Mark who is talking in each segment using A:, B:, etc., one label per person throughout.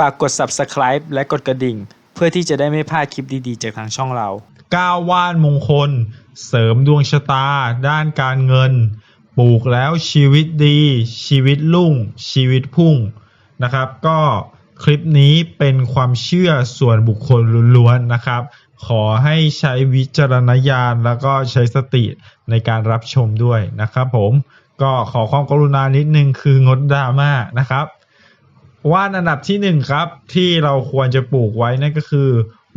A: ฝากกด subscribe และกดกระดิ่ง เพื่อที่จะได้ไม่พลาดคลิปดีๆ จากทางช่องเรา
B: ก้าวว่านมงคล เสริมดวงชะตา ด้านการเงิน ปลูกแล้วชีวิตดี ชีวิตรุ่ง ชีวิตพุ่งนะครับ ก็คลิปนี้เป็นความเชื่อส่วนบุคคลล้วนๆนะครับ ขอให้ใช้วิจารณญาณแล้วก็ใช้สติในการรับชมด้วยนะครับผมก็ขอความกรุณานิดนึงคืองดดราม่านะครับ ว่านอันดับที่หนึ่งครับ ที่เราควรจะปลูกไว้นั่นก็คือ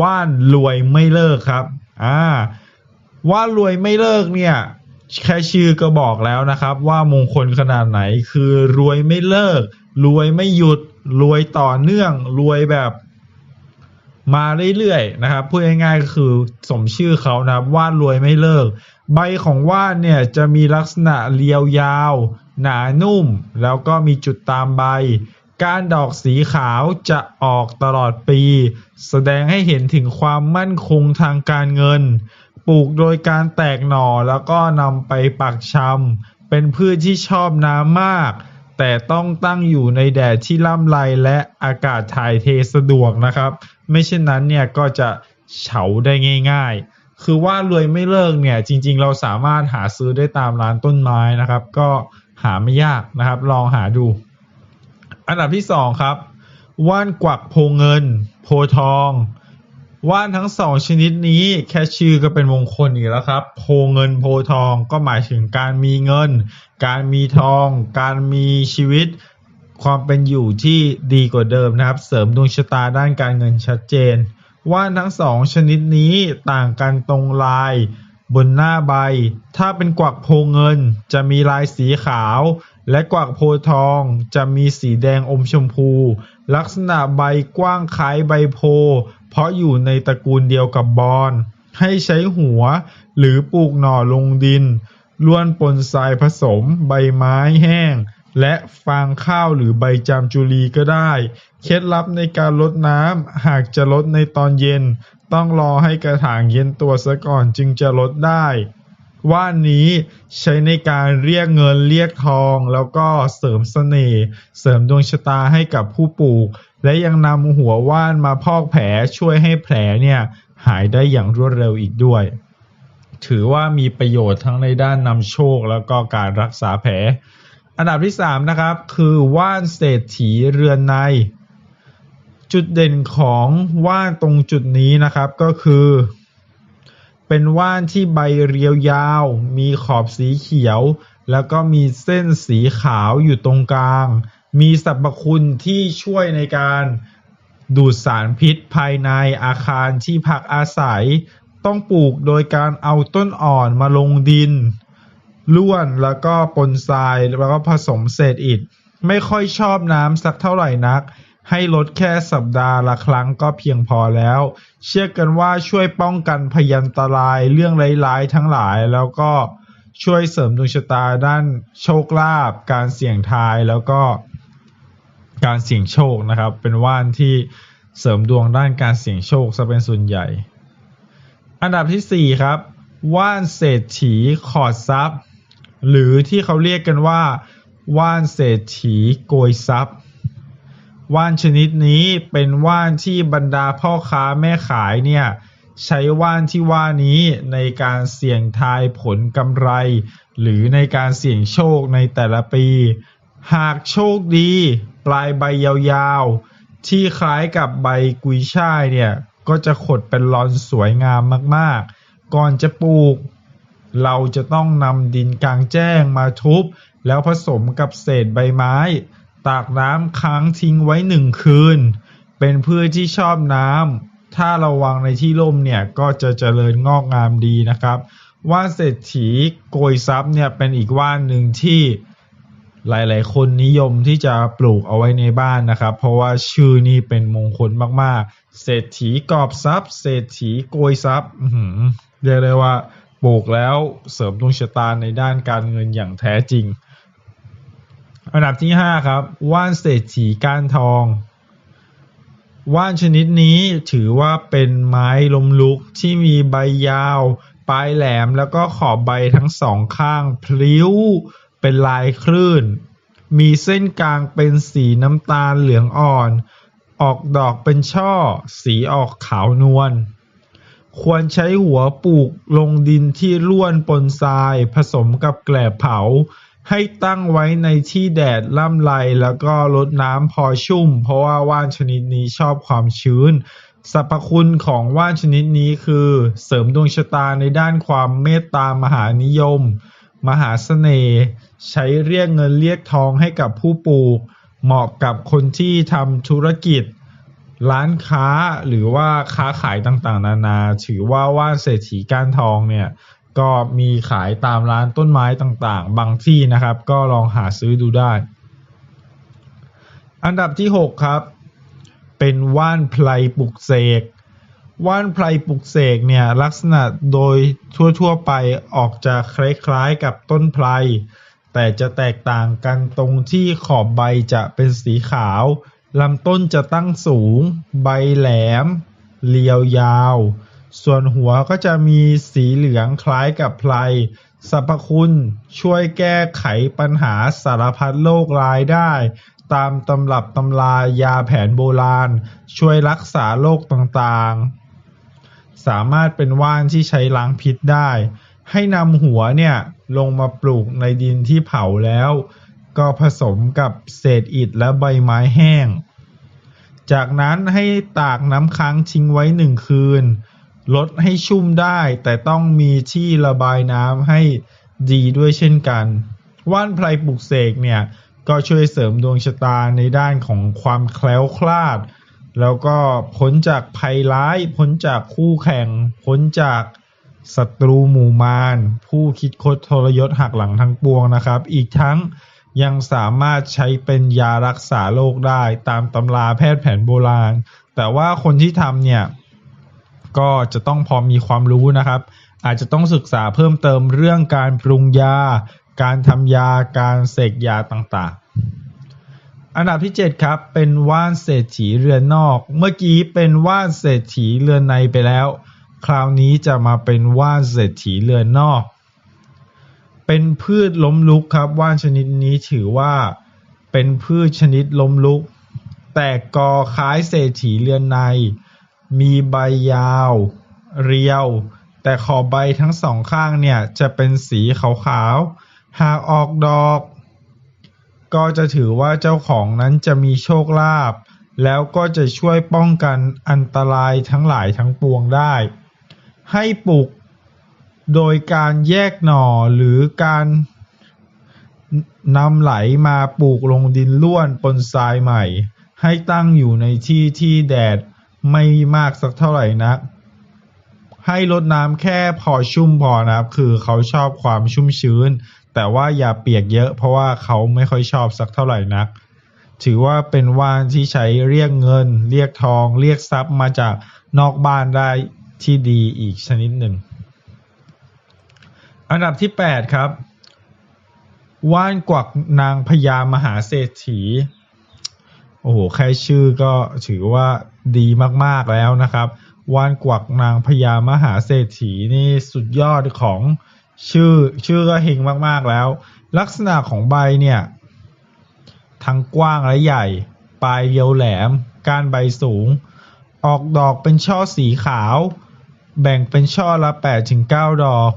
B: ว่านรวยไม่เลิกครับอ่าว่านรวยไม่เลิกเนี่ยแค่ชื่อก็บอกแล้วนะครับ ว่ามงคลขนาดไหนคือรวยไม่เลิก รวยไม่หยุด รวยต่อเนื่อง รวยแบบมาเรื่อยๆนะครับพูดง่ายๆก็คือสมชื่อเขานะว่านรวยไม่เลิก ใบของว่านเนี่ยจะมีลักษณะเรียวยาว หนานุ่ม แล้วก็มีจุดตามใบ การดอกสีขาวจะออกตลอดปี แสดงให้เห็นถึงความมั่นคงทางการเงิน ปลูกโดยการแตกหน่อแล้วก็นำไปปักชำเป็นพืชที่ชอบน้ำมาก แต่ต้องตั้งอยู่ในแดดที่ล่ำไรและอากาศถ่ายเทสะดวกนะครับ ไม่เช่นนั้นเนี่ยก็จะเฉาได้ง่าย ๆ คือว่ารวยไม่เลิกเนี่ยจริง ๆ เราสามารถหาซื้อได้ตามร้านต้นไม้นะครับ ก็หาไม่ยากนะครับ ลองหาดู อันดับที่สองครับ ว่านกวักโพเงิน โพทอง ว่านทั้งสองชนิดนี้แค่ชื่อก็เป็นมงคลอีกแล้วครับ โพเงินโพทองก็หมายถึงการมีเงิน การมีทอง การมีชีวิต ความเป็นอยู่ที่ดีกว่าเดิมนะครับ เสริมดวงชะตาด้านการเงินชัดเจน ว่านทั้งสองชนิดนี้ต่างกันตรงลายบนหน้าใบ ถ้าเป็นกวักโพเงิน จะมีลายสีขาว และกวักโพทองจะมีสีแดงอมชมพู ลักษณะใบกว้างคล้ายใบโพ เพราะอยู่ในตระกูลเดียวกับบอน ให้ใช้หัวหรือปลูกหน่อลงดินล้วนปนทรายผสม ใบไม้แห้ง และฟางข้าวหรือใบจามจุลีก็ได้ เคล็ดลับในการลดน้ำหากจะลดในตอนเย็น ต้องรอให้กระถางเย็นตัวซะก่อนจึงจะลดได้ ว่านนี้ใช้ในการเรียกเงินเรียกทอง แล้วก็เสริมเสน่ห์เสริมดวงชะตาให้กับผู้ปลูก และยังนำหัวว่านมาพอกแผลช่วยให้แผลเนี่ยหายได้อย่างรวดเร็วอีกด้วย ถือว่ามีประโยชน์ทั้งในด้านนำโชคแล้วก็การรักษาแผล อันดับที่ 3 นะครับ คือว่านเศรษฐีเรือนใน จุดเด่นของว่านตรงจุดนี้นะครับก็คือ เป็นว่านที่ใบเรียวยาว มีขอบสีเขียว แล้วก็มีเส้นสีขาวอยู่ตรงกลาง มีสรรพคุณที่ช่วยในการดูดสารพิษภายในอาคารที่พักอาศัย ต้องปลูกโดยการเอาต้นอ่อนมาลงดินล้วนแล้วก็ปนทรายแล้วก็ผสมเศษอิฐ ไม่ค่อยชอบน้ำสักเท่าไหร่นัก ให้ลดแค่สัปดาห์ละครั้งก็เพียงพอแล้ว เชื่อกันว่าช่วยป้องกันพยันตรายเรื่องร้ายๆทั้งหลายแล้วก็ช่วยเสริมดวงชะตาด้านโชคลาภการเสี่ยงทายแล้วก็การเสี่ยงโชคนะครับ เป็นว่านที่เสริมดวงด้านการเสี่ยงโชคซะเป็นส่วนใหญ่ อันดับที่ 4 ครับ ว่านเศรษฐีขอดทรัพย์ หรือที่เขาเรียกกันว่า ว่านเศรษฐีโกยทรัพย์ ว่านชนิดนี้เป็นว่านที่บรรดาพ่อค้าแม่ขายเนี่ยใช้ว่านที่ว่านี้ในการเสี่ยงทายผลกำไร หรือในการเสี่ยงโชคในแต่ละปี หากโชคดี ปลายใบยาวๆ ที่คล้ายกับใบกุยช่ายเนี่ยก็จะขดเป็นลอนสวยงามมากๆ ก่อนจะปลูก เราจะต้องนำดินกลางแจ้งมาทุบ แล้วผสมกับเศษใบไม้ ตากน้ำค้างทิ้งไว้หนึ่งคืน เป็นพืชที่ชอบน้ำ ถ้าระวังในที่ร่มเนี่ยก็จะเจริญงอกงามดีนะครับ ว่านเศรษฐีโกยทรัพย์เนี่ยเป็นอีกว่านหนึ่งที่หลาย ๆ คนนิยมที่จะปลูกเอาไว้ในบ้านนะครับ เพราะว่าชื่อนี่เป็นมงคลมาก ๆ เศรษฐีกอบทรัพย์ เศรษฐีโกยทรัพย์เรียกได้ว่าปลูกแล้วเสริมดวงชะตาในด้านการเงินอย่างแท้จริง อันดับที่ 5 ครับ ว่านเศรษฐีก้านทอง ว่านชนิดนี้ถือว่าเป็นไม้ลมลุกที่มีใบยาว ปลายแหลมแล้วก็ขอบใบทั้งสองข้าง พลิ้ว เป็นลายคลื่น มีเส้นกลางเป็นสีน้ำตาลเหลืองอ่อน อออกดอกเป็นช่อ สีออกขาวนวลควรใช้หัวปลูกลงดินที่ร่วนปนทราย ผสมกับแกลบเผา ให้ตั้งไว้ในที่แดดล่ำไรแล้วก็ลดน้ำพอชุ่ม เพราะว่าว่านชนิดนี้ชอบความชื้นสรรพคุณของว่านชนิดนี้คือ เสริมดวงชะตาในด้านความเมตตามหานิยม มหาเสน่ห์ใช้เรียกเงินเรียกทองให้กับผู้ปลูก เหมาะกับคนที่ทำธุรกิจ ร้านค้าหรือว่าค้าขายต่างๆ นานา ถือว่าว่านเศรษฐีก้านทองเนี่ย ก็มีขายตามร้านต้นไม้ต่างๆ บางที่นะครับ ก็ลองหาซื้อดูได้ อันดับที่ 6 ครับ เป็นว่านไพรปลุกเสกว่านไพรปลุกเสกเนี่ยลักษณะโดยทั่วๆไปออกจะคล้ายๆกับต้นไพรแต่จะแตกต่างกันตรงที่ขอบใบจะเป็นสีขาวลำต้นจะตั้งสูง ใบแหลม เรียวยาว ส่วนหัวก็จะมีสีเหลืองคล้ายกับไพรสรรพคุณช่วยแก้ไขปัญหาสารพัดโรคร้ายได้ ตามตำรับตำรายาแผนโบราณ ช่วยรักษาโรคต่างๆ สามารถเป็นว่านที่ใช้ล้างพิษได้ ให้นำหัวเนี่ยลงมาปลูกในดินที่เผาแล้ว ก็ผสมกับเศษอิฐและใบไม้แห้ง จากนั้นให้ตากน้ำค้างทิ้งไว้หนึ่งคืน ลดให้ชุ่มได้ แต่ต้องมีที่ระบายน้ำให้ดีด้วยเช่นกัน ว่านไพรปลูกเสกเนี่ย ก็ช่วยเสริมดวงชะตาในด้านของความแคล้วคลาด แล้วก็พ้นจากภัยร้าย พ้นจากคู่แข่ง พ้นจากศัตรูหมู่มาร ผู้คิดคดทรยศหักหลังทั้งปวงนะครับ อีกทั้งยังสามารถใช้เป็นยารักษาโรคได้ตามตำราแพทย์แผนโบราณ แต่ว่าคนที่ทำเนี่ย ก็จะต้องพอมีความรู้นะครับ อาจจะต้องศึกษาเพิ่มเติมเรื่องการปรุงยา การทำยา การเสกยาต่างๆ อันดับที่ 7 ครับ เป็นว่านเศรษฐีเรือนนอก เมื่อกี้เป็นว่านเศรษฐีเรือนในไปแล้ว คราวนี้จะมาเป็นว่านเศรษฐีเรือนนอก เป็นพืชล้มลุกครับ ว่านชนิดนี้ถือว่าเป็นพืชชนิดล้มลุก แต่กอคล้ายเศรษฐีเรือนใน มีใบยาว เรียว แต่ขอบใบทั้งสองข้างเนี่ยจะเป็นสีขาวๆ หากออกดอก ก็จะถือว่าเจ้าของนั้นจะมีโชคลาภแล้วก็จะช่วยป้องกันอันตรายทั้งหลายทั้งปวงได้ ให้ปลูกโดยการแยกหน่อหรือการนำไหลมาปลูกลงดินล้วนปนทรายใหม่ ให้ตั้งอยู่ในที่ที่แดด ไม่มากสักเท่าไหร่นัก ให้รดน้ำแค่พอชุ่มพอนะครับ คือเขาชอบความชุ่มชื้น แต่ว่าอย่าเปียกเยอะ เพราะว่าเขาไม่ค่อยชอบสักเท่าไหร่นัก ถือว่าเป็นว่านที่ใช้เรียกเงิน เรียกทอง เรียกทรัพย์มาจากนอกบ้านได้ที่ดีอีกชนิดหนึ่ง อันดับที่ 8 ครับ ว่านกวักนางพญามหาเศรษฐี โอ้โห แค่ชื่อก็ถือว่า ดีมากๆแล้วนะครับวานกวักนางพญามหาเศรษฐีนี่สุดยอดของชื่อชื่อก็เฮงมากๆแล้ว ลักษณะของใบเนี่ยทั้งกว้างและใหญ่ ปลายเรียวแหลม ก้านใบสูง ออกดอกเป็นช่อสีขาว แบ่งเป็นช่อละ 8-9 ดอก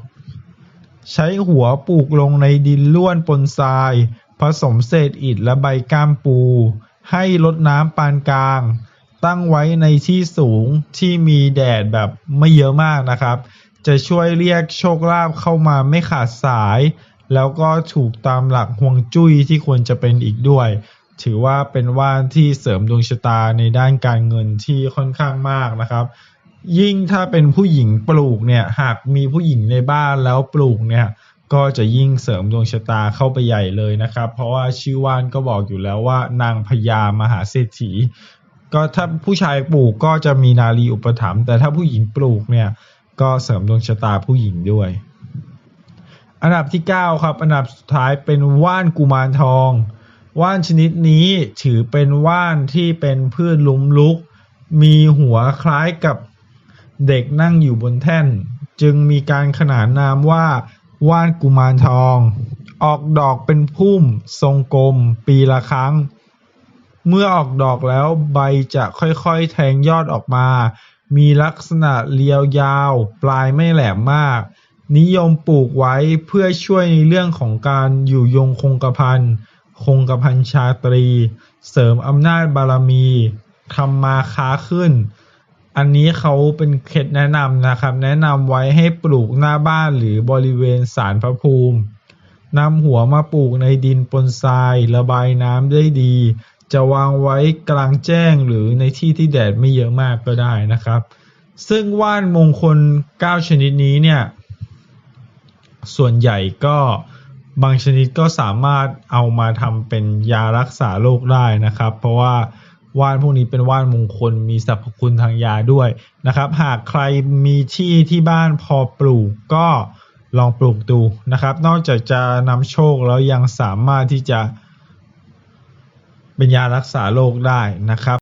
B: ใช้หัวปลูกลงในดินล้วนปนทราย ผสมเศษอิฐและใบก้ามปู ให้ลดน้ำปานกลาง ตั้งไว้ในที่สูงที่มีแดดแบบไม่เยอะมากนะครับ จะช่วยเรียกโชคลาภเข้ามาไม่ขาดสาย แล้วก็ถูกตามหลักห่วงจุ้ยที่ควรจะเป็นอีกด้วย ถือว่าเป็นว่านที่เสริมดวงชะตาในด้านการเงินที่ค่อนข้างมากนะครับ ยิ่งถ้าเป็นผู้หญิงปลูกเนี่ยหากมีผู้หญิงในบ้านแล้วปลูกเนี่ยก็จะยิ่งเสริมดวงชะตาเข้าไปใหญ่เลยนะครับ เพราะว่าชื่อว่านก็บอกอยู่แล้วว่านางพญามหาเศรษฐี ก็ถ้าผู้ชายปลูกก็จะมีนารีอุปถัมภ์แต่ถ้าผู้หญิงปลูกเนี่ย ก็เสริมดวงชะตาผู้หญิงด้วย อันดับที่ 9 ครับ อันดับสุดท้ายเป็นว่านกุมารทอง ว่านชนิดนี้ถือเป็นว่านที่เป็นพืชล้มลุก มีหัวคล้ายกับเด็กนั่งอยู่บนแท่น จึงมีการขนานนามว่าว่านกุมารทอง ออกดอกเป็นพุ่ม ทรงกลม ปีละครั้ง เมื่อออกดอกแล้วใบจะค่อยๆ แทงยอดออกมา มีลักษณะเรียวยาว ปลายไม่แหลมมาก นิยมปลูกไว้เพื่อช่วยในเรื่องของการอยู่ยงคงกระพันคงกระพันชาตรี เสริมอำนาจบารมีทำมาค้าขึ้น อันนี้เขาเป็นเคล็ดแนะนำนะครับ แนะนำไว้ให้ปลูกหน้าบ้านหรือบริเวณศาลพระภูมินำหัวมาปลูกในดินปนทราย ระบายน้ำได้ดี จะวางไว้กลางแจ้งหรือในที่ที่แดดไม่เยอะมากก็ได้นะครับ ซึ่งว่านมงคล 9 ชนิดนี้เนี่ยส่วนใหญ่ก็บางชนิดก็สามารถเอามาทำเป็นยารักษาโรคได้นะครับ เพราะว่าว่านพวกนี้เป็นว่านมงคลมีสรรพคุณทางยาด้วยนะครับ หากใครมีที่ที่บ้านพอปลูกก็ลองปลูกดูนะครับ นอกจากจะนำโชคแล้วยังสามารถที่จะ เป็นยารักษาโรคได้นะครับ